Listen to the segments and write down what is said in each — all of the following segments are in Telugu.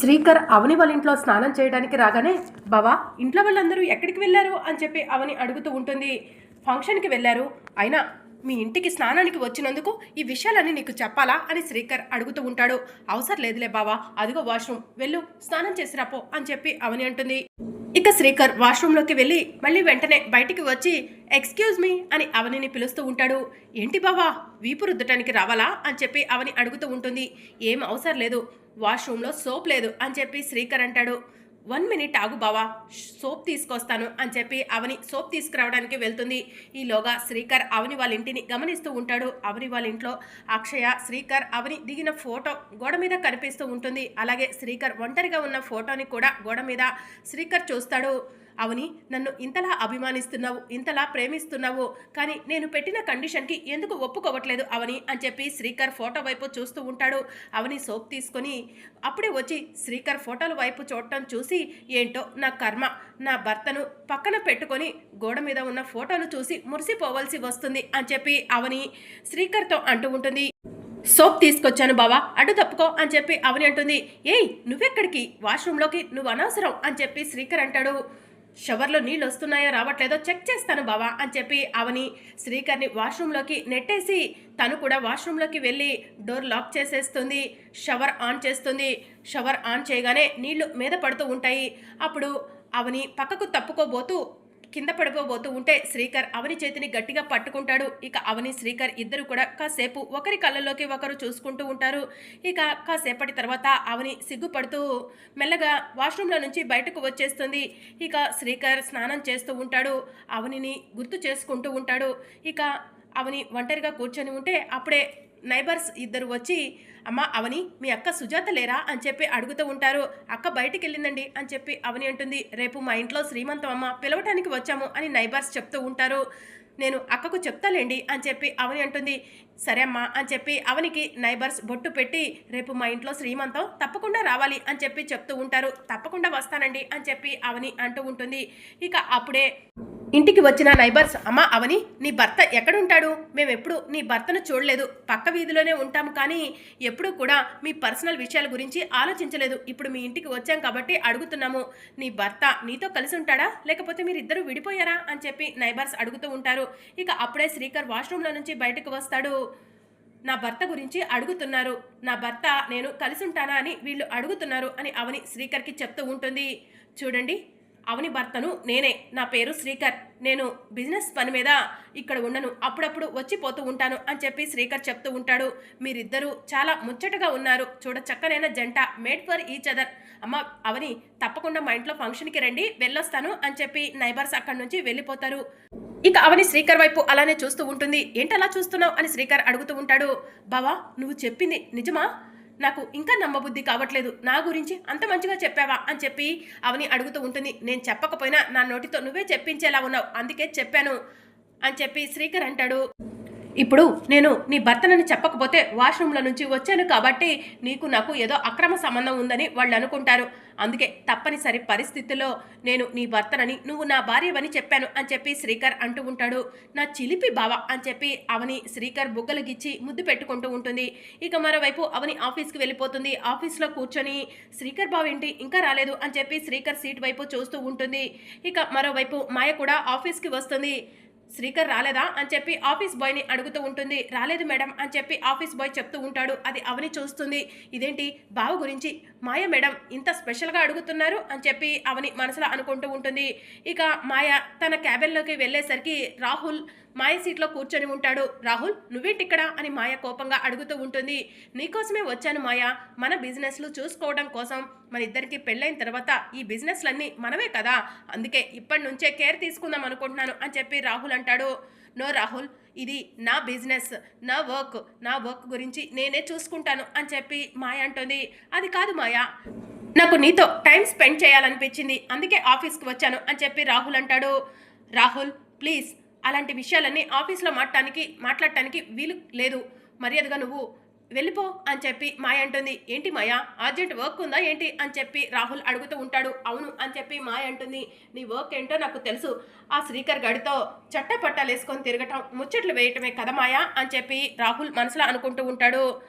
శ్రీకర్ అవని వాళ్ళ ఇంట్లో స్నానం చేయడానికి రాగానే బావా ఇంట్లో వాళ్ళందరూ ఎక్కడికి వెళ్ళారు? అని చెప్పి అవని అడుగుతూ ఉంటుంది. ఫంక్షన్కి వెళ్ళారు. అయినా మీ ఇంటికి స్నానానికి వచ్చినందుకు ఈ విషయాలన్నీ నీకు చెప్పాలా? అని శ్రీకర్ అడుగుతూ ఉంటాడు. అవసరం లేదులే బావా. అదిగో వాష్రూమ్. వెళ్ళు. స్నానం చేసి రాపో అని చెప్పి అవని అంటుంది. ఇక శ్రీకర్ వాష్రూమ్లోకి వెళ్ళి మళ్ళీ వెంటనే బయటికి వచ్చి ఎక్స్క్యూజ్ మీ అని అవనిని పిలుస్తూ ఉంటాడు. ఏంటి బావా? వీపు రుద్దటానికి రావాలా? అని చెప్పి అవని అడుగుతూ ఉంటుంది. ఏం అవసరం లేదు. వాష్రూమ్లో సోప్ లేదు అని చెప్పి శ్రీకర్ అంటాడు. వన్ మినిట్ ఆగు బావా సోప్ తీసుకొస్తాను అని చెప్పి అవని సోప్ తీసుకురావడానికి వెళ్తుంది. ఈలోగా శ్రీకర్ అవని వాళ్ళ ఇంటిని గమనిస్తూ ఉంటాడు. అవని వాళ్ళ ఇంట్లో అక్షయ శ్రీకర్ అవని దిగిన ఫోటో గోడ మీద కనిపిస్తూ ఉంటుంది. అలాగే శ్రీకర్ ఒంటరిగా ఉన్న ఫోటోని కూడా గోడ మీద శ్రీకర్ చూస్తాడు. అవని నన్ను ఇంతలా అభిమానిస్తున్నావు ఇంతలా ప్రేమిస్తున్నావు కానీ నేను పెట్టిన కండిషన్కి ఎందుకు ఒప్పుకోవట్లేదు అవని అని చెప్పి శ్రీకర్ ఫోటో వైపు చూస్తూ ఉంటాడు. అవని సోప్ తీసుకొని అప్పుడే వచ్చి శ్రీకర్ ఫోటోల వైపు చూడటం చూసి ఏంటో నా కర్మ నా భర్తను పక్కన పెట్టుకొని గోడ మీద ఉన్న ఫోటోలు చూసి మురిసిపోవలసి వస్తుంది అని చెప్పి అవని శ్రీకర్తో అంటూ ఉంటుంది. సోప్ తీసుకొచ్చాను బావా అడ్డు తప్పుకో అని చెప్పి అవని అంటుంది. ఏయ్ నువ్వెక్కడికి? వాష్రూమ్లోకి నువ్వు అనవసరం అని చెప్పి శ్రీకర్ అంటాడు. షవర్లో నీళ్ళు వస్తున్నాయో రావట్లేదో చెక్ చేస్తాను బావా అని చెప్పి అవని శ్రీకర్ని వాష్రూమ్లోకి నెట్టేసి తను కూడా వాష్రూమ్లోకి వెళ్ళి డోర్ లాక్ చేసేస్తుంది షవర్ ఆన్ చేస్తుంది. షవర్ ఆన్ చేయగానే నీళ్ళు మీద పడుతూ ఉంటాయి. అప్పుడు అవని పక్కకు తప్పుకోబోతూ కింద పడిపోబోతూ ఉంటే శ్రీకర్ అవని చేతిని గట్టిగా పట్టుకుంటాడు. ఇక అవని శ్రీకర్ ఇద్దరు కూడా కాసేపు ఒకరి కళ్ళల్లోకి ఒకరు చూసుకుంటూ ఉంటారు. ఇక కాసేపటి తర్వాత అవని సిగ్గుపడుతూ మెల్లగా వాష్రూమ్లో నుంచి బయటకు వచ్చేస్తుంది. ఇక శ్రీకర్ స్నానం చేస్తూ ఉంటాడు. అవనిని గుర్తు చేసుకుంటూ ఉంటాడు. ఇక అవని ఒంటరిగా కూర్చొని ఉంటే అప్పుడే నైబర్స్ ఇద్దరు వచ్చి అమ్మ అవని మీ అక్క సుజాత లేరా? అని చెప్పి అడుగుతూ ఉంటారు. అక్క బయటికి వెళ్ళిందండి అని చెప్పి అవని అంటుంది. రేపు మా ఇంట్లో శ్రీమంతం అమ్మ పిలవటానికి వచ్చాము అని నైబర్స్ చెప్తూ ఉంటారు. నేను అక్కకు చెప్తాలేండి అని చెప్పి అవని అంటుంది. సరే అమ్మా అని చెప్పి అవనికి నైబర్స్ బొట్టు పెట్టి రేపు మా ఇంట్లో శ్రీమంతం తప్పకుండా రావాలి అని చెప్పి చెప్తూ ఉంటారు. తప్పకుండా వస్తానండి అని చెప్పి అవని అంటూ ఉంటుంది. ఇక అప్పుడే ఇంటికి వచ్చిన నైబర్స్ అమ్మ అవని నీ భర్త ఎక్కడుంటాడు? మేమెప్పుడు నీ భర్తను చూడలేదు. పక్క వీధిలోనే ఉంటాము కానీ ఎప్పుడూ కూడా మీ పర్సనల్ విషయాల గురించి ఆలోచించలేదు. ఇప్పుడు మీ ఇంటికి వచ్చాం కాబట్టి అడుగుతున్నాము. నీ భర్త నీతో కలిసి ఉంటాడా? లేకపోతే మీరిద్దరూ విడిపోయారా? అని చెప్పి నైబర్స్ అడుగుతూ ఉంటారు. ఇక అప్పుడే శ్రీకర్ వాష్రూమ్లో నుంచి బయటకు వస్తాడు. నా భర్త గురించి అడుగుతున్నారు. నా భర్త నేను కలిసి ఉంటానా అని వీళ్ళు అడుగుతున్నారు అని అవని శ్రీకర్కి చెప్తూ ఉంటుంది. చూడండి. అవని భర్తను నేనే. నా పేరు శ్రీకర్. నేను బిజినెస్ పని మీద ఇక్కడ ఉండను. అప్పుడప్పుడు వచ్చిపోతూ ఉంటాను అని చెప్పి శ్రీకర్ చెప్తూ ఉంటాడు. మీరిద్దరూ చాలా ముచ్చటగా ఉన్నారు. చూడ చక్కనైన జంట. Made for each other. అమ్మ అవని తప్పకుండా మా ఇంట్లో ఫంక్షన్కి రండి. వెళ్ళొస్తాను అని చెప్పి నైబర్స్ అక్కడి నుంచి వెళ్ళిపోతారు. ఇక అవని శ్రీకర్ వైపు అలానే చూస్తూ ఉంటుంది. ఏంటలా చూస్తున్నావు అని శ్రీకర్ అడుగుతూ ఉంటాడు. బావా నువ్వు చెప్పింది నిజమా? నాకు ఇంకా నమ్మబుద్ధి కావట్లేదు. నా గురించి అంత మంచిగా చెప్పావా? అని చెప్పి అవని అడుగుతూ ఉంటుంది. నేను చెప్పకపోయినా నా నోటితో నువ్వే చెప్పించేలా ఉన్నావు. అందుకే చెప్పాను. అని చెప్పి శ్రీకర్ అంటాడు. ఇప్పుడు నేను నీ భర్తనని చెప్పకపోతే వాష్రూమ్లో నుంచి వచ్చాను కాబట్టి నీకు నాకు ఏదో అక్రమ సంబంధం ఉందని వాళ్ళు అనుకుంటారు. అందుకే తప్పనిసరి పరిస్థితుల్లో నేను నీ భర్తనని నువ్వు నా భార్యవని చెప్పాను అని చెప్పి శ్రీకర్ అంటూ ఉంటాడు. నా చిలిపి బావ అని చెప్పి అవని శ్రీకర్ బుగ్గలు గిచ్చి ముద్దు పెట్టుకుంటూ ఉంటుంది. ఇక మరోవైపు అవని ఆఫీస్కి వెళ్ళిపోతుంది. ఆఫీస్లో కూర్చొని శ్రీకర్ బావ ఏంటి? ఇంకా రాలేదు అని చెప్పి శ్రీకర్ సీట్ వైపు చూస్తూ ఉంటుంది. ఇక మరోవైపు మాయ కూడా ఆఫీస్కి వస్తుంది. శ్రీకర్ రాలేదా అని చెప్పి ఆఫీస్ బాయ్ని అడుగుతూ ఉంటుంది. రాలేదు మేడం అని చెప్పి ఆఫీస్ బాయ్ చెప్తూ ఉంటాడు. అది అవని చూస్తుంది. ఇదేంటి? బావ గురించి? మాయ మేడం ఇంత స్పెషల్గా అడుగుతున్నారు అని చెప్పి అవని మనసులో అనుకుంటూ ఉంటుంది. ఇక మాయ తన క్యాబిన్లోకి వెళ్ళేసరికి రాహుల్ మాయ సీట్లో కూర్చొని ఉంటాడు. రాహుల్ నువ్వేంటి ఇక్కడ అని మాయ కోపంగా అడుగుతూ ఉంటుంది. నీకోసమే వచ్చాను మాయ. మన బిజినెస్లు చూసుకోవడం కోసం. మన ఇద్దరికి పెళ్ళైన తర్వాత ఈ బిజినెస్లన్నీ మనమే కదా. అందుకే ఇప్పటి నుంచే కేర్ తీసుకుందాం అనుకుంటున్నాను అని చెప్పి రాహుల్ అంటాడు. నో రాహుల్ ఇది నా బిజినెస్. నా వర్క్. నా వర్క్ గురించి నేనే చూసుకుంటాను అని చెప్పి మాయ అంటుంది. అది కాదు మాయ. నాకు నీతో టైం స్పెండ్ చేయాలనిపించింది. అందుకే ఆఫీస్కి వచ్చాను అని చెప్పి రాహుల్ అంటాడు. రాహుల్ ప్లీజ్ అలాంటి విషయాలన్నీ ఆఫీస్లో మాట్లాడటానికి మాట్లాడటానికి వీలు లేదు. మర్యాదగా నువ్వు వెళ్ళిపో అని చెప్పి మాయ అంటుంది. ఏంటి మాయ? అర్జెంట్ వర్క్ ఉందా ఏంటి? అని చెప్పి రాహుల్ అడుగుతూ ఉంటాడు. అవును అని చెప్పి మాయ అంటుంది. నీ వర్క్ ఏంటో నాకు తెలుసు. ఆ శ్రీకర్ గడితో చట్టపట్టాలు వేసుకొని తిరగటం ముచ్చట్లు వేయటమే కదా మాయా? అని చెప్పి రాహుల్ మనసులో అనుకుంటూ ఉంటాడు.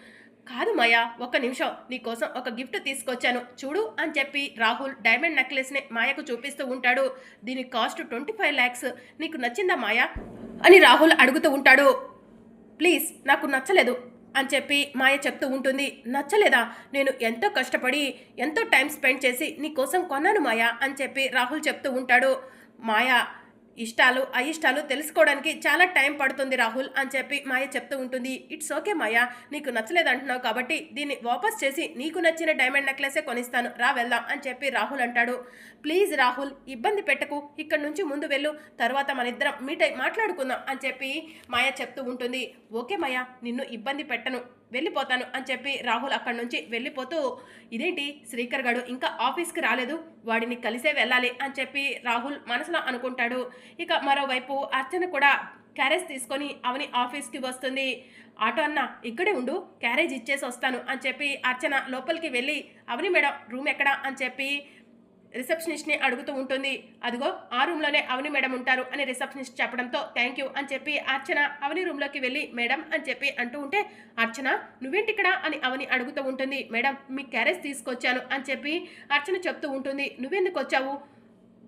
కాదు మాయా ఒక్క నిమిషం. నీకోసం ఒక గిఫ్ట్ తీసుకొచ్చాను. చూడు అని చెప్పి రాహుల్ డైమండ్ నెక్లెస్ని మాయకు చూపిస్తూ ఉంటాడు. దీని కాస్ట్ ట్వంటీ ఫైవ్ ల్యాక్స్ నీకు నచ్చిందా మాయా? అని రాహుల్ అడుగుతూ ఉంటాడు. ప్లీజ్ నాకు నచ్చలేదు అని చెప్పి మాయ చెప్తూ ఉంటుంది. నచ్చలేదా? నేను ఎంతో కష్టపడి ఎంతో టైం స్పెండ్ చేసి నీకోసం కొన్నాను మాయా అని చెప్పి రాహుల్ చెప్తూ ఉంటాడు. మాయా ఇష్టాలు అయిష్టాలు తెలుసుకోవడానికి చాలా టైం పడుతుంది రాహుల్ అని చెప్పి మాయ చెప్తూ ఉంటుంది. ఇట్స్ ఓకే మాయ నీకు నచ్చలేదు అంటున్నావు కాబట్టి దీన్ని వాపస్ చేసి నీకు నచ్చిన డైమండ్ నెక్లెసే కొనిస్తాను. రా వెళ్దాం అని చెప్పి రాహుల్ అంటాడు. ప్లీజ్ రాహుల్ ఇబ్బంది పెట్టకు. ఇక్కడి నుంచి ముందు వెళ్ళు. తర్వాత మన ఇద్దరం మీట్ అయి మాట్లాడుకుందాం అని చెప్పి మాయ చెప్తూ ఉంటుంది. ఓకే మాయ నిన్ను ఇబ్బంది పెట్టను. వెళ్ళిపోతాను అని చెప్పి రాహుల్ అక్కడి నుంచి వెళ్ళిపోతూ ఇదేంటి? శ్రీకర్ గడు ఇంకా ఆఫీస్కి రాలేదు. వాడిని కలిసే వెళ్ళాలి అని చెప్పి రాహుల్ మనసులో అనుకుంటాడు. ఇక మరోవైపు అర్చన కూడా క్యారేజ్ తీసుకొని అవని ఆఫీస్కి వస్తుంది. ఆటో అన్న ఇక్కడే ఉండు. క్యారేజ్ ఇచ్చేసి వస్తాను అని చెప్పి అర్చన లోపలికి వెళ్ళి అవని మేడం రూమ్ ఎక్కడా? అని చెప్పి రిసెప్షనిస్ట్ని అడుగుతూ ఉంటుంది. అదిగో ఆ రూమ్లోనే అవని మేడం ఉంటారు అని రిసెప్షనిస్ట్ చెప్పడంతో థ్యాంక్ యూ అని చెప్పి అర్చన అవని రూమ్లోకి వెళ్ళి మేడం అని చెప్పి అంటూ ఉంటే అర్చన నువ్వేంటి ఇక్కడ అని అవని అడుగుతూ ఉంటుంది. మేడం మీ క్యారేజ్ తీసుకొచ్చాను అని చెప్పి అర్చన చెప్తూ ఉంటుంది. నువ్వెందుకు వచ్చావు?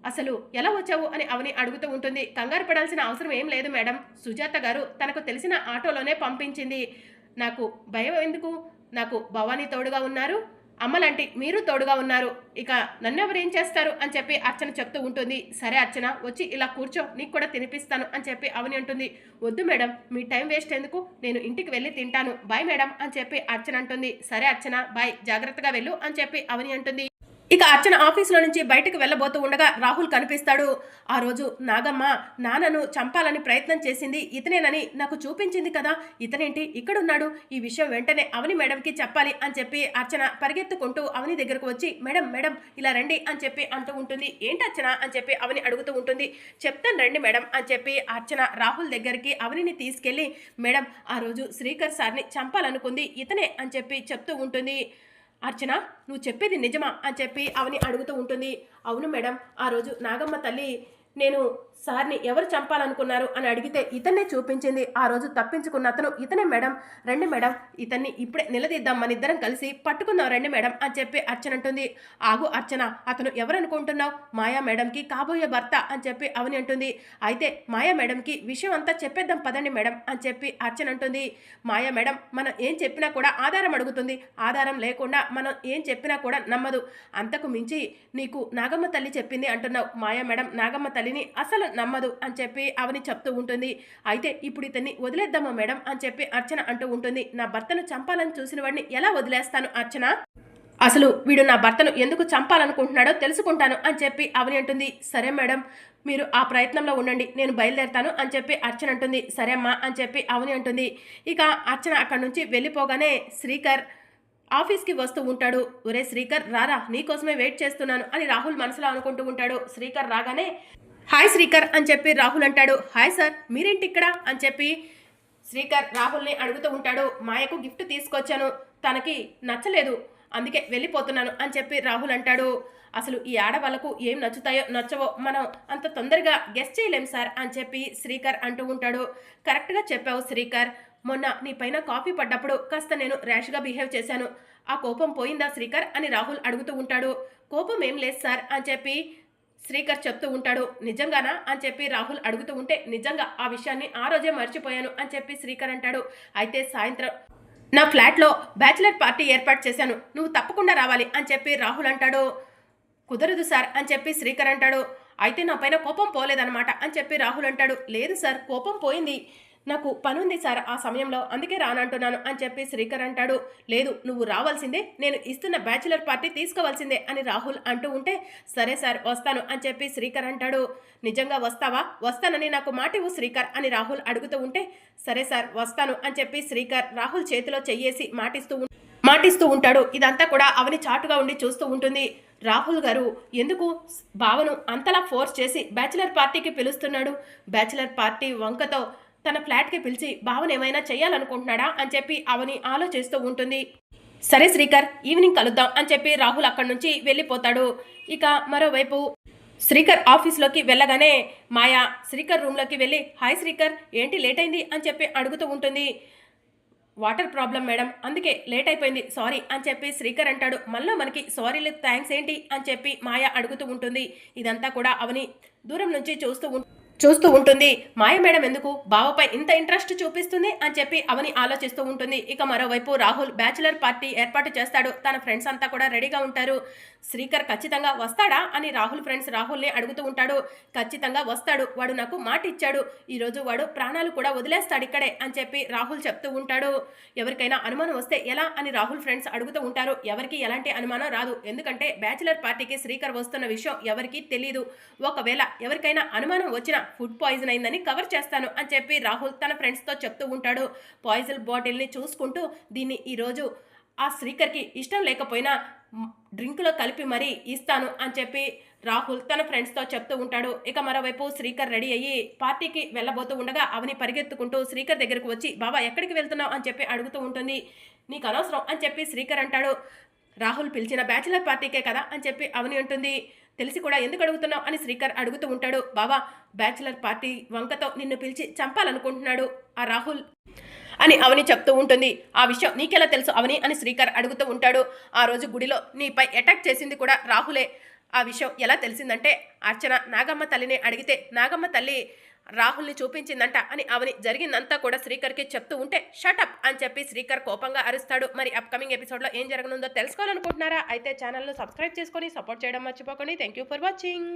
అసలు ఎలా వచ్చావు? అని అవని అడుగుతూ ఉంటుంది. కంగారు పడాల్సిన అవసరం ఏం లేదు మేడం. సుజాత గారు తనకు తెలిసిన ఆటోలోనే పంపించింది. నాకు భయం ఎందుకు? నాకు భవానీ తోడుగా ఉన్నారు. అమ్మలాంటి మీరు తోడుగా ఉన్నారు. ఇక నన్ను ఎవరు ఏం చేస్తారు? అని చెప్పి అర్చన చెప్తూ ఉంటుంది. సరే అర్చన వచ్చి ఇలా కూర్చో నీకు కూడా తినిపిస్తాను అని చెప్పి అవని అంటుంది. వద్దు మేడం మీ టైం వేస్ట్ ఎందుకు? నేను ఇంటికి వెళ్ళి తింటాను. బాయ్ మేడం అని చెప్పి అర్చన అంటుంది. సరే అర్చన బాయ్ జాగ్రత్తగా వెళ్ళు అని చెప్పి అవని అంటుంది. ఇక అర్చన ఆఫీసులో నుంచి బయటకు వెళ్ళబోతూ ఉండగా రాహుల్ కనిపిస్తాడు. ఆ రోజు నాగమ్మ నాన్నను చంపాలని ప్రయత్నం చేసింది ఇతనేనని నాకు చూపించింది కదా ఇతనేంటి? ఇక్కడున్నాడు. ఈ విషయం వెంటనే అవని మేడంకి చెప్పాలి అని చెప్పి అర్చన పరిగెత్తుకుంటూ అవని దగ్గరకు వచ్చి మేడం మేడం ఇలా రండి అని చెప్పి అంటూ ఉంటుంది. ఏంటి అర్చన? అని చెప్పి అవని అడుగుతూ ఉంటుంది. చెప్తాను రండి మేడం అని చెప్పి అర్చన రాహుల్ దగ్గరికి అవనిని తీసుకెళ్ళి మేడం ఆ రోజు శ్రీకర్ సార్ని చంపాలనుకుంది ఇతనే అని చెప్పి చెప్తూ ఉంటుంది. అర్చన నువ్వు చెప్పేది నిజమా? అని చెప్పి అవని అడుగుతూ ఉంటుంది. అవును మేడం ఆ రోజు నాగమ్మ తల్లి నేను సార్ని ఎవరు చంపాలనుకున్నారు అని అడిగితే ఇతన్నే చూపించింది. ఆ రోజు తప్పించుకున్న అతను ఇతనే మేడం. రండి మేడం ఇతన్ని ఇప్పుడే నిలదీద్దాం మన ఇద్దరం కలిసి పట్టుకుందాం రండి మేడం అని చెప్పి అర్చన అంటుంది. ఆగు అర్చన అతను ఎవరనుకుంటున్నావు? మాయా మేడంకి కాబోయే భర్త అని చెప్పి అవని అంటుంది. అయితే మాయా మేడంకి విషయం అంతా చెప్పేద్దాం పదండి మేడం అని చెప్పి అర్చన అంటుంది. మాయా మేడం మనం ఏం చెప్పినా కూడా ఆధారం అడుగుతుంది. ఆధారం లేకుండా మనం ఏం చెప్పినా కూడా నమ్మదు. అంతకు మించి నీకు నాగమ్మ తల్లి చెప్పింది అంటున్నావు. మాయా మేడం నాగమ్మ తల్లిని అసలు నమ్మదు అని చెప్పి అవని చెప్తూ ఉంటుంది. అయితే ఇప్పుడు ఇతన్ని వదిలేద్దామా మేడం అని చెప్పి అర్చన అంటూ ఉంటుంది. నా భర్తను చంపాలని చూసిన వాడిని ఎలా వదిలేస్తాను అర్చన? అసలు వీడు నా భర్తను ఎందుకు చంపాలనుకుంటున్నాడో తెలుసుకుంటాను అని చెప్పి అవని అంటుంది. సరే మేడం మీరు ఆ ప్రయత్నంలో ఉండండి నేను బయలుదేరుతాను అని చెప్పి అర్చన అంటుంది. సరే అమ్మా అని చెప్పి అవని అంటుంది. ఇక అర్చన అక్కడి నుంచి వెళ్ళిపోగానే శ్రీకర్ ఆఫీస్కి వస్తూ ఉంటాడు. ఒరే శ్రీకర్ రారా నీకోసమే వెయిట్ చేస్తున్నాను అని రాహుల్ మనసులో అనుకుంటూ ఉంటాడు. శ్రీకర్ రాగానే హాయ్ శ్రీకర్ అని చెప్పి రాహుల్ అంటాడు. హాయ్ సార్ మీరేంటి ఇక్కడ? అని చెప్పి శ్రీకర్ రాహుల్ని అడుగుతూ ఉంటాడు. మాయకు గిఫ్ట్ తీసుకొచ్చాను. తనకి నచ్చలేదు. అందుకే వెళ్ళిపోతున్నాను అని చెప్పి రాహుల్ అంటాడు. అసలు ఈ ఆడవాళ్ళకు ఏం నచ్చుతాయో నచ్చవో మనం అంత తొందరగా గెస్ట్ చేయలేం సార్ అని చెప్పి శ్రీకర్ అంటూ ఉంటాడు. కరెక్ట్గా చెప్పావు శ్రీకర్. మొన్న నీ పైన కాఫీ పడ్డప్పుడు కాస్త నేను ర్యాష్గా బిహేవ్ చేశాను. ఆ కోపం పోయిందా శ్రీకర్ అని రాహుల్ అడుగుతూ ఉంటాడు. కోపం ఏం లేదు సార్ అని చెప్పి శ్రీకర్ చెప్తూ ఉంటాడు నిజంగానా? అని చెప్పి రాహుల్ అడుగుతూ ఉంటే నిజంగా ఆ విషయాన్ని ఆ రోజే మర్చిపోయాను అని చెప్పి శ్రీకర్ అంటాడు. అయితే సాయంత్రం నా ఫ్లాట్లో బ్యాచిలర్ పార్టీ ఏర్పాటు చేశాను నువ్వు తప్పకుండా రావాలి అని చెప్పి రాహుల్ అంటాడు. కుదరదు సార్ అని చెప్పి శ్రీకర్ అంటాడు. అయితే నా పైన కోపం పోలేదన్నమాట అని చెప్పి రాహుల్ అంటాడు. లేదు సార్ కోపం పోయింది. నాకు పనుంది సార్ ఆ సమయంలో. అందుకే రానంటున్నాను అని చెప్పి శ్రీకర్ అంటాడు. లేదు నువ్వు రావాల్సిందే నేను ఇస్తున్న బ్యాచిలర్ పార్టీ తీసుకోవాల్సిందే అని రాహుల్ అంటూ ఉంటే సరే సార్ వస్తాను అని చెప్పి శ్రీకర్ అంటాడు. నిజంగా వస్తావా? వస్తానని నాకు మాటివు శ్రీకర్ అని రాహుల్ అడుగుతూ ఉంటే సరే సార్ వస్తాను అని చెప్పి శ్రీకర్ రాహుల్ చేతిలో చెయ్యేసి మాటిస్తూ మాటిస్తూ ఉంటాడు. ఇదంతా కూడా అవని చాటుగా ఉండి చూస్తూ ఉంటుంది. రాహుల్ గారు ఎందుకు భావను అంతలా ఫోర్స్ చేసి బ్యాచిలర్ పార్టీకి పిలుస్తున్నాడు? బ్యాచిలర్ పార్టీ వంకతో తన ఫ్లాట్కి పిలిచి భావన ఏమైనా చేయాలనుకుంటున్నాడా అని చెప్పి అవని ఆలోచిస్తూ ఉంటుంది. సరే శ్రీకర్ ఈవినింగ్ కలుద్దాం అని చెప్పి రాహుల్ అక్కడి నుంచి వెళ్ళిపోతాడు. ఇక మరోవైపు శ్రీకర్ ఆఫీస్లోకి వెళ్ళగానే మాయా శ్రీకర్ రూమ్లోకి వెళ్ళి హాయ్ శ్రీకర్ ఏంటి లేట్ అయింది అని చెప్పి అడుగుతూ ఉంటుంది. వాటర్ ప్రాబ్లం మేడం అందుకే లేట్ అయిపోయింది సారీ అని చెప్పి శ్రీకర్ అంటాడు. మళ్ళీ మనకి సారీలు థ్యాంక్స్ ఏంటి? అని చెప్పి మాయ అడుగుతూ ఉంటుంది. ఇదంతా కూడా అవని దూరం నుంచి చూస్తూ ఉంటుంది చూస్తూ ఉంటుంది. మాయ మేడం ఎందుకు? బావపై ఇంత ఇంట్రెస్ట్ చూపిస్తుంది అని చెప్పి అవని ఆలోచిస్తూ ఉంటుంది. ఇక మరోవైపు రాహుల్ బ్యాచిలర్ పార్టీ ఏర్పాటు చేస్తాడు. తన ఫ్రెండ్స్ అంతా కూడా రెడీగా ఉంటారు. శ్రీకర్ ఖచ్చితంగా వస్తాడా అని రాహుల్ ఫ్రెండ్స్ రాహుల్ని అడుగుతూ ఉంటాడు. ఖచ్చితంగా వస్తాడు. వాడు నాకు మాట ఇచ్చాడు. ఈరోజు వాడు ప్రాణాలు కూడా వదిలేస్తాడు ఇక్కడే అని చెప్పి రాహుల్ చెప్తూ ఉంటాడు. ఎవరికైనా అనుమానం వస్తే ఎలా అని రాహుల్ ఫ్రెండ్స్ అడుగుతూ ఉంటారు. ఎవరికి ఎలాంటి అనుమానం రాదు. ఎందుకంటే బ్యాచిలర్ పార్టీకి శ్రీకర్ వస్తున్న విషయం ఎవరికీ తెలియదు ఒకవేళ ఎవరికైనా అనుమానం వచ్చినా ఫుడ్ పాయిజన్ అయిందని కవర్ చేస్తాను అని చెప్పి రాహుల్ తన ఫ్రెండ్స్తో చెప్తూ ఉంటాడు. పాయిజన్ బాటిల్ని చూసుకుంటూ దీన్ని ఈరోజు ఆ శ్రీకర్కి ఇష్టం లేకపోయినా డ్రింక్లో కలిపి మరీ ఇస్తాను అని చెప్పి రాహుల్ తన ఫ్రెండ్స్తో చెప్తూ ఉంటాడు. ఇక మరోవైపు శ్రీకర్ రెడీ అయ్యి పార్టీకి వెళ్ళబోతూ ఉండగా అవని పరిగెత్తుకుంటూ శ్రీకర్ దగ్గరకు వచ్చి బాబా ఎక్కడికి వెళ్తున్నావు? అని చెప్పి అడుగుతూ ఉంటుంది. నీకు అనవసరం అని చెప్పి శ్రీకర్ అంటాడు. రాహుల్ పిలిచిన బ్యాచిలర్ పార్టీకే కదా అని చెప్పి అవని ఉంటుంది తెలిసి కూడా ఎందుకు అడుగుతున్నావు అని శ్రీకర్ అడుగుతూ ఉంటాడు. బావా బ్యాచిలర్ పార్టీ వంకతో నిన్ను పిలిచి చంపాలనుకుంటున్నాడు ఆ రాహుల్ అని అవని చెప్తూ ఉంటుంది. ఆ విషయం నీకెలా తెలుసు అవని అని శ్రీకర్ అడుగుతూ ఉంటాడు. ఆ రోజు గుడిలో నీపై అటాక్ చేసింది కూడా రాహులే. ఆ విషయం ఎలా తెలిసిందంటే అర్చన నాగమ్మ తల్లిని అడిగితే నాగమ్మ తల్లి రాహుల్ని చూపించిందంట అని అవని జరిగిందంతా కూడా శ్రీకర్కి చెప్తూ ఉంటే షటప్ అని చెప్పి శ్రీకర్ కోపంగా అరుస్తాడు. మరి అప్కమింగ్ ఎపిసోడ్లో ఏం జరగనుందో తెలుసుకోవాలనుకుంటున్నారా? అయితే ఛానల్ను సబ్స్క్రైబ్ చేసుకొని సపోర్ట్ చేయడం మర్చిపోకండి. Thank you for watching